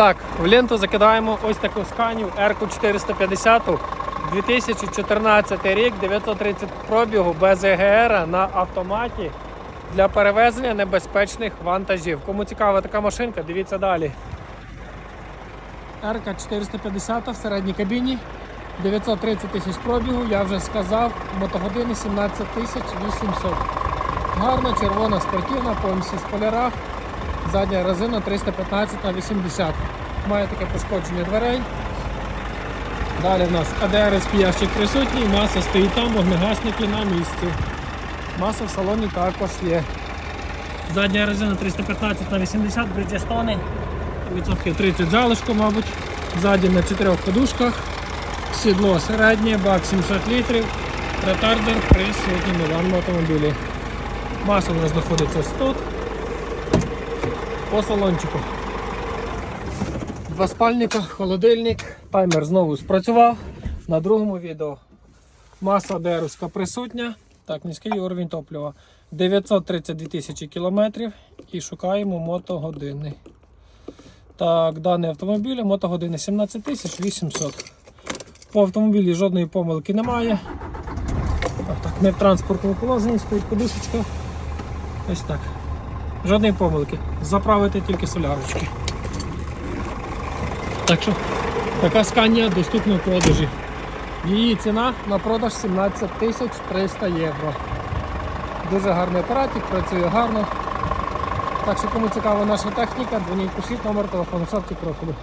Так, в ленту закидаємо ось таку сканію r 450 2014 рік, 930 пробігу без ЕГР на автоматі для перевезення небезпечних вантажів. Кому цікава така машинка, дивіться далі. r 450 в середній кабіні, 930 тисяч пробігу, я вже сказав, мотогодини 17 тисяч 800. Гарна, червона, спортивна, повністю з полярах. Задня резина 315 на 80. Має таке пошкодження дверей. Далі в нас АДР ящик присутній, маса стоїть там, вогнегасники на місці. Маса в салоні також є. Задня резина 315 на 80, бриджестони. Відсотків 30 залишку, мабуть. Ззаді на чотирьох подушках. Сідло середнє, бак 700 літрів. Ретардер присутній на даному автомобілі. Маса у нас знаходиться 100 по салончику. Два спальника, холодильник, таймер знову спрацював. На другому відео маса деруська присутня. Так, низький уровень топлива. 932 тисячі кілометрів і шукаємо мотогодини. Так, даний автомобіль, мотогодини 17 800. По автомобілі жодної помилки немає. Так, так, не в транспортному положенні, стоїть подушечка. Ось так. Жодної помилки. Заправити тільки солярочки. Так що така сканія доступна в продажі. Її ціна на продаж 17 тисяч 300 євро. Дуже гарний апаратик, працює гарно. Так що кому цікава наша техніка, дзвоніть пишіть номер телефону в шапці профілю.